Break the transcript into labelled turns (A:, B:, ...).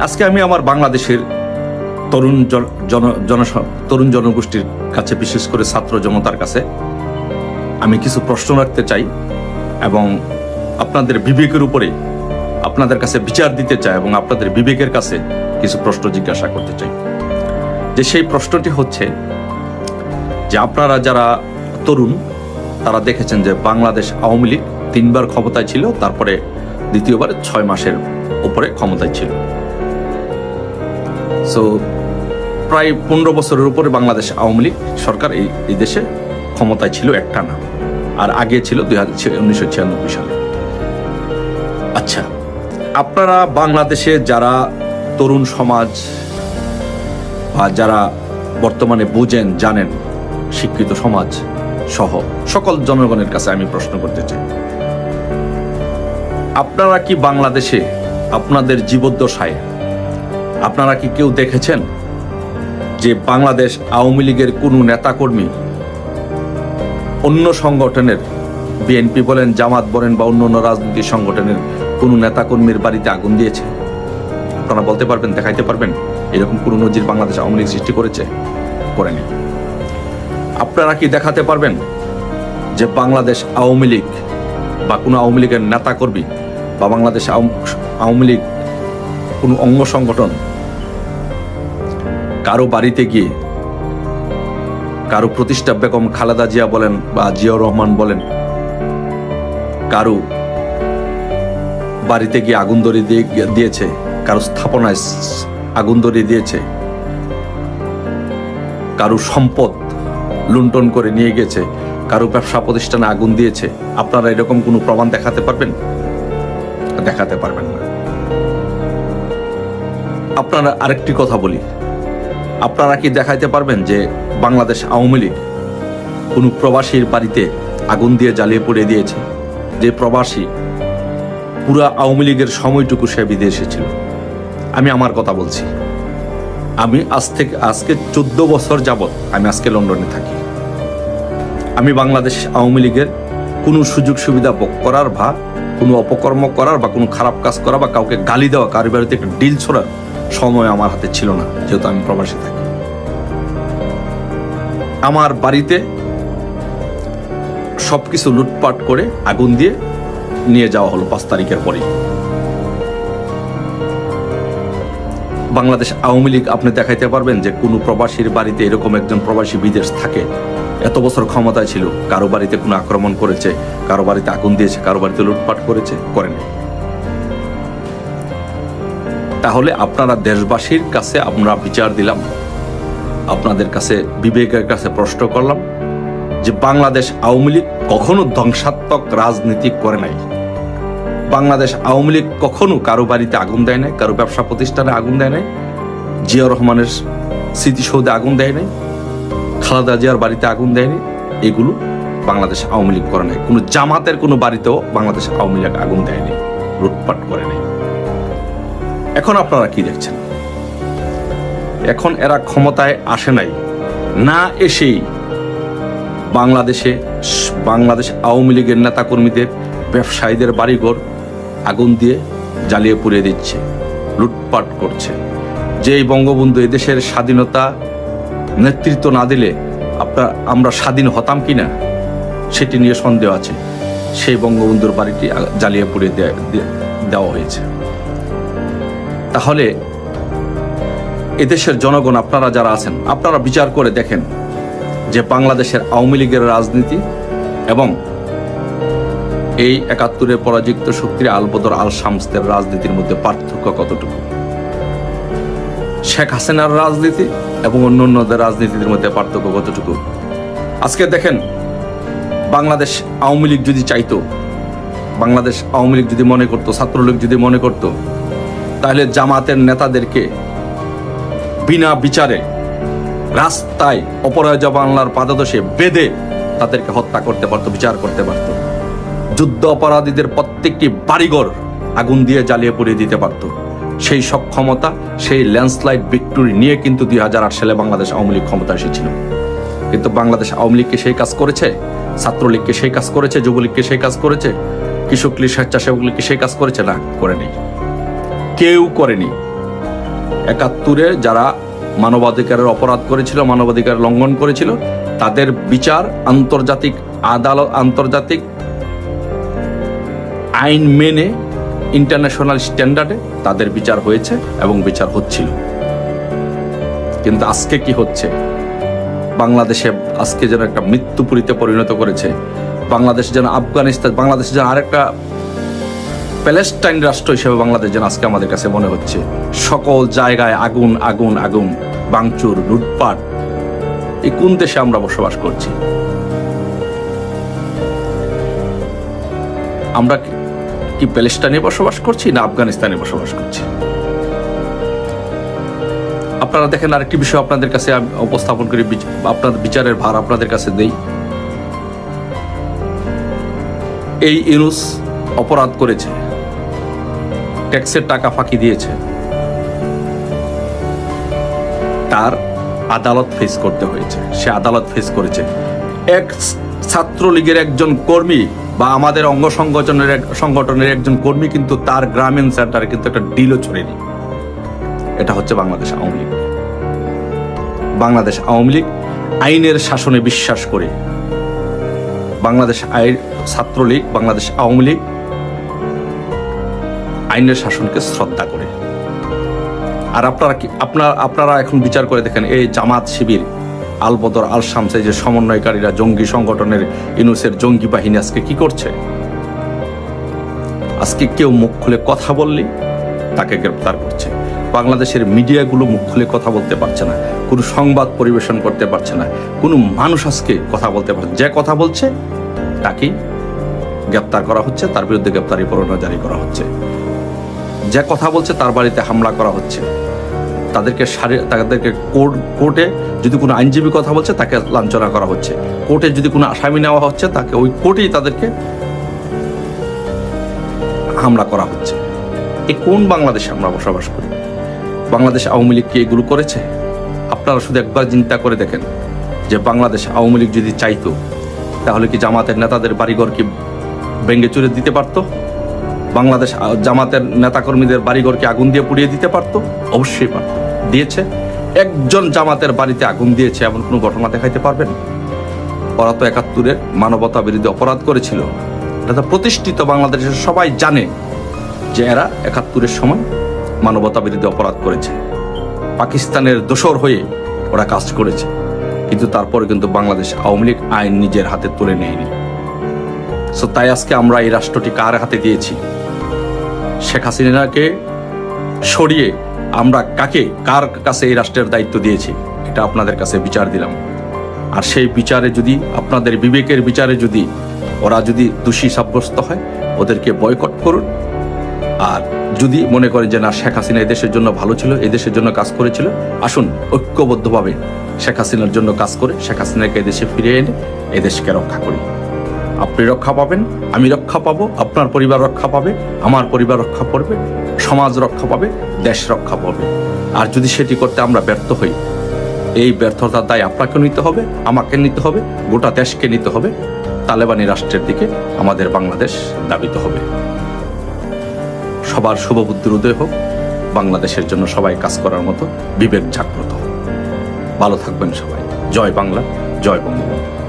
A: আজকে আমি আমার বাংলাদেশের তরুণ জন- তরুণ জনগোষ্ঠীর কাছে, বিশেষ করে ছাত্র জনতার কাছে, আমি কিছু প্রশ্ন রাখতে চাই এবং আপনাদের বিবেকের উপরে আপনাদের কাছে বিচার দিতে চাই এবং আপনাদের বিবেকের কাছে কিছু প্রশ্ন জিজ্ঞাসা করতে চাই। যে সেই প্রশ্নটি হচ্ছে যে আপনারা যারা তরুণ, তারা দেখেছেন যে বাংলাদেশ আওয়ামী লীগ তিনবার ক্ষমতায় ছিল, তারপরে দ্বিতীয়বার ছয় মাসের উপরে ক্ষমতায় ছিল। সো প্রায় পনেরো বছরের উপরে বাংলাদেশ আওয়ামী লীগ সরকার এই এই দেশে ক্ষমতায় ছিল একটা না। আর আগে ছিল দুই হাজার উনিশশো ছিয়ানব্বই সালে। আচ্ছা আপনারা বাংলাদেশে যারা তরুণ সমাজ বা যারা বর্তমানে বুঝেন, জানেন, শিক্ষিত সমাজ সহ সকল জনগণের কাছে আমি প্রশ্ন করতে চাই। আপনারা কি বাংলাদেশে আপনাদের জীবদ্দশায় আপনারা কি কেউ দেখেছেন যে বাংলাদেশ আওয়ামী লীগের কোনো নেতাকর্মী অন্য সংগঠনের বিএনপি বলেন, জামাত বলেন বা অন্য অন্য রাজনৈতিক সংগঠনের কোনো নেতাকর্মীর বাড়িতে আগুন দিয়েছে? আপনারা বলতে পারবেন, দেখাইতে পারবেন, এরকম কোনো নজির বাংলাদেশ আওয়ামী লীগ সৃষ্টি করেছে? করেনি। আপনারা কি দেখাতে পারবেন যে বাংলাদেশ আওয়ামী লীগ বা কোনো আওয়ামী লীগের নেতাকর্মী বা বাংলাদেশ আওয়ামী লীগ কোনো অঙ্গ সংগঠন? কারও বাড়িতে গিয়ে কারও প্রতিষ্ঠা বেগম খালেদা জিয়া বলেন বা জিয়াউর রহমান বলেন, কারও বাড়িতে গিয়ে আগুন দিয়ে দিয়েছে, কারও স্থাপনায় আগুন ধরিয়ে দিয়েছে, কারও সম্পদ লুণ্ঠন করে নিয়ে গেছে, কারও ব্যবসা প্রতিষ্ঠানে আগুন দিয়েছে। আপনারা এরকম কোনো প্রমাণ দেখাতে পারবেন? দেখাতে পারবেন না। আপনারা আরেকটি কথা বলি। আপনারা কি দেখাইতে পারবেন যে বাংলাদেশ আওয়ামী লীগ কোনো প্রবাসীর বাড়িতে আগুন দিয়ে জ্বালিয়ে পড়ে দিয়েছে? যে প্রবাসী পুরা আওয়ামী লীগের সময়টুকু সে বিদেশে ছিল। আমি আমার কথা বলছি। আমি আজ থেকে, আজকে চোদ্দ বছর যাবৎ আমি আজকে লন্ডনে থাকি। আমি বাংলাদেশ আওয়ামী লীগের কোনো সুযোগ সুবিধা ভোগ করার বা কোনো অপকর্ম করার বা কোনো খারাপ কাজ করা বা কাউকে গালি দেওয়া কারোর বাড়িতে একটা ডিল ছোড়ার সময় আমার হাতে ছিল না, যেহেতু আমি প্রবাসী থাকি। আমার বাড়িতে সবকিছু লুটপাট করে আগুন দিয়ে নিয়ে যাওয়া হলো পাঁচ তারিখের পরেই। বাংলাদেশ আওয়ামী লীগ, আপনি দেখাইতে পারবেন যে কোনো প্রবাসীর বাড়িতে এরকম একজন প্রবাসী বিদেশ থাকে, এত বছর ক্ষমতায় ছিল, কারও বাড়িতে কোনো আক্রমণ করেছে, কারও বাড়িতে আগুন দিয়েছে, কারও বাড়িতে লুটপাট করেছে করেনি তাহলে আপনারা দেশবাসীর কাছে আমরা বিচার দিলাম, আপনাদের কাছে, বিবেকের কাছে প্রশ্ন করলাম যে বাংলাদেশ আওয়ামী লীগ কখনো ধ্বংসাত্মক রাজনীতি করে নাই। বাংলাদেশ আওয়ামী লীগ কখনো কারও বাড়িতে আগুন দেয় নাই, কারও ব্যবসা প্রতিষ্ঠানে আগুন দেয় নাই জিয়া রহমানের স্মৃতিসৌধে আগুন দেয় নাই, খালেদা জিয়ার বাড়িতে আগুন দেয়নি এগুলো বাংলাদেশ আওয়ামী লীগ করে নাই। কোনো জামাতের কোনো বাড়িতেও বাংলাদেশ আওয়ামী লীগ আগুন দেয়নি লুটপাট করে নাই। এখন আপনারা কি দেখছেন? এখন এরা ক্ষমতায় আসে নাই, না এসেই বাংলাদেশে, বাংলাদেশ আওয়ামী লীগের নেতাকর্মীদের, ব্যবসায়ীদের বাড়িঘর আগুন দিয়ে জ্বালিয়ে পুড়িয়ে দিচ্ছে, লুটপাট করছে। যে বঙ্গবন্ধু এদেশের স্বাধীনতা নেতৃত্ব না দিলে আপনার আমরা স্বাধীন হতাম কি না সেটি নিয়ে সন্দেহ আছে। সেই বঙ্গবন্ধুর বাড়িটি জ্বালিয়ে পুড়িয়ে দেওয়া হয়েছে। তাহলে এদেশের জনগণ, আপনারা যারা আছেন, আপনারা বিচার করে দেখেন যে বাংলাদেশের আওয়ামী লীগের রাজনীতি এবং এই একাত্তরে পরাজিত শক্তির আলবদর আল শামসদের রাজনীতির মধ্যে পার্থক্য কতটুকু? শেখ হাসিনার রাজনীতি এবং অন্য অন্যদের রাজনীতির মধ্যে পার্থক্য কতটুকু? আজকে দেখেন, বাংলাদেশ আওয়ামী লীগ যদি চাইতো, বাংলাদেশ আওয়ামী লীগ যদি মনে করতো, ছাত্রলীগ যদি মনে করতো তাহলে জামাতের নেতাদেরকে বিনা বিচারে রাস্তায় অপরাজয় বাংলার পাদদশে বেঁধে তাদেরকে হত্যা করতে পারতো, বিচার করতে পারতো। যুদ্ধ অপরাধীদের প্রত্যেকটি বাড়িঘর আগুন দিয়ে জ্বালিয়ে পুড়িয়ে দিতে পারতো। সেই সক্ষমতা সেই ল্যান্ডস্লাইড ভিক্টোরি নিয়ে কিন্তু দুই হাজার আট সালে বাংলাদেশ আওয়ামী লীগ ক্ষমতা এসেছিল। কিন্তু বাংলাদেশ আওয়ামী লীগকে সেই কাজ করেছে, ছাত্রলীগকে সেই কাজ করেছে, যুবলীগকে সেই কাজ করেছে, কৃষক লীগ স্বেচ্ছাসেবক লীগকে সেই কাজ করেছে, না করেনি কেউ করেনি। একাত্তরে যারা মানবাধিকারের অপরাধ করেছিল, মানবাধিকার লঙ্ঘন করেছিল, তাদের বিচার আন্তর্জাতিক আদালত, আন্তর্জাতিক আইন মেনে ইন্টারন্যাশনাল স্ট্যান্ডার্ডে তাদের বিচার হয়েছে এবং বিচার হচ্ছিল। কিন্তু আজকে কি হচ্ছে? বাংলাদেশে আজকে যেন একটা মৃত্যুপুরীতে পরিণত করেছে। বাংলাদেশ যেন আফগানিস্তান, বাংলাদেশ যেন আরেকটা প্যালেস্টাইন রাষ্ট্র হিসেবে বাংলাদেশ যেন আজকে আমাদের কাছে মনে হচ্ছে। সকল জায়গায় আগুন আগুন আগুন বাংচুর লুটপাট, এই কোন দেশে আমরা বসবাস করছি? আমরা কি- প্যালেস্টাইনে বসবাস করছি না আফগানিস্তানে বসবাস করছি? আপনারা দেখেন আরেকটি বিষয় আপনাদের কাছে উপস্থাপন করি আপনাদের বিচারের ভার আপনাদের কাছে দেই। এই ইউনুস অপরাধ করেছে। ট্যাক্সের টাকা ফাঁকি দিয়েছে। তার আদালত ফেস করতে হয়েছে। সে আদালত ফেস করেছে। এক ছাত্রলীগের একজন কর্মী বা আমাদের অঙ্গ সংগঠনের সংগঠনের একজন কর্মী কিন্তু তার গ্রামীণ সেন্টারে কিন্তু একটা ডিলও ছড়েনি। এটা হচ্ছে বাংলাদেশ আওয়ামী লীগ। বাংলাদেশ আওয়ামী লীগ আইনের শাসনে বিশ্বাস করে। বাংলাদেশ আইন ছাত্রলীগ, বাংলাদেশ আওয়ামী লীগ আইনের শাসনকে শ্রদ্ধা করে। আর আপনারা কি আপনার আপনারা এখন বিচার করে দেখেন, এই জামাত শিবির আল বদর আল শামসে যে সমন্বয়কারীরা, জঙ্গি সংগঠনের ইনুসের জঙ্গি বাহিনী আজকে কি করছে? আজকে কেউ মুখ খুলে কথা বললে তাকে গ্রেপ্তার করছে। বাংলাদেশের মিডিয়াগুলো মুখ খুলে কথা বলতে পারছে না, কোনো সংবাদ পরিবেশন করতে পারছে না, কোনো মানুষ আজকে কথা বলতে পারছে। যে কথা বলছে তাকে গ্রেপ্তার করা হচ্ছে, তার বিরুদ্ধে গ্রেপ্তারি পরোয়ানা জারি করা হচ্ছে। যে কথা বলছে, তার বাড়িতে হামলা করা হচ্ছে। তাদেরকে সারি তাদেরকে কোর্ট, কোর্টে যদি কোনো আইনজীবী কথা বলছে, তাকে লাঞ্ছনা করা হচ্ছে। কোর্টে যদি কোনো আসামি নেওয়া হচ্ছে, তাকে ওই কোর্টেই তাদেরকে হামলা করা হচ্ছে। এ কোন বাংলাদেশে আমরা বসবাস করি? বাংলাদেশ আওয়ামী লীগ কি এগুলো করেছে? আপনারা শুধু একবার চিন্তা করে দেখেন যে বাংলাদেশ আওয়ামী লীগ যদি চাইতো, তাহলে কি জামাতের নেতাদের বাড়িঘর কি ভেঙ্গে চুরে দিতে পারতো? বাংলাদেশ জামাতের নেতাকর্মীদের বাড়িঘরকে আগুন দিয়ে পুড়িয়ে দিতে পারতো? অবশ্যই পারত। দিয়েছে। একজন জামাতের বাড়িতে আগুন দিয়েছে এমন কোনো ঘটনা দেখাইতে পারবেন? ওরা তো একাত্তরের মানবতা বিরোধী অপরাধ করেছিল। এটা প্রতিষ্ঠিত বাংলাদেশের সবাই জানে যে এরা একাত্তরের সময় মানবতা বিরোধী অপরাধ করেছে। পাকিস্তানের দোসর হয়ে ওরা কাজ করেছে। কিন্তু তারপরে কিন্তু বাংলাদেশ আওয়ামী লীগ আইন নিজের হাতে তুলে নেয়নি। সো তাই আজকে আমরা এই রাষ্ট্রটি কার হাতে দিয়েছি? শেখ হাসিনাকে সরিয়ে আমরা কাকে, কার কাছে এই রাষ্ট্রের দায়িত্ব দিয়েছি, এটা আপনাদের কাছে বিচার দিলাম। আর সেই বিচারে যদি, আপনাদের বিবেকের বিচারে যদি, ওরা যদি দোষী সাব্যস্ত হয়, ওদেরকে বয়কট করুন। আর যদি মনে করেন যে না, শেখ হাসিনা এদেশের জন্য ভালো ছিল এদেশের জন্য কাজ করেছিল, আসুন ঐক্যবদ্ধভাবে শেখ হাসিনার জন্য কাজ করে, শেখ হাসিনাকে এদেশে ফিরিয়ে এনে এদেশকে রক্ষা করি। আপনি রক্ষা পাবেন, আমি রক্ষা পাবো, আপনার পরিবার রক্ষা পাবে, আমার পরিবার রক্ষা পাবে সমাজ রক্ষা পাবে, দেশ রক্ষা পাবে। আর যদি সেটি করতে আমরা ব্যর্থ হই, এই ব্যর্থতার দায় আপনাকে নিতে হবে, আমাকে নিতে হবে, গোটা দেশকে নিতে হবে। তালেবানি রাষ্ট্রের দিকে আমাদের বাংলাদেশ দাবিত হবে। সবার শুভবুদ্ধির উদয় হোক, বাংলাদেশের জন্য সবাই কাজ করার মতো বিবেক জাগ্রত হোক। ভালো থাকবেন সবাই। জয় বাংলা, জয় বঙ্গবন্ধু।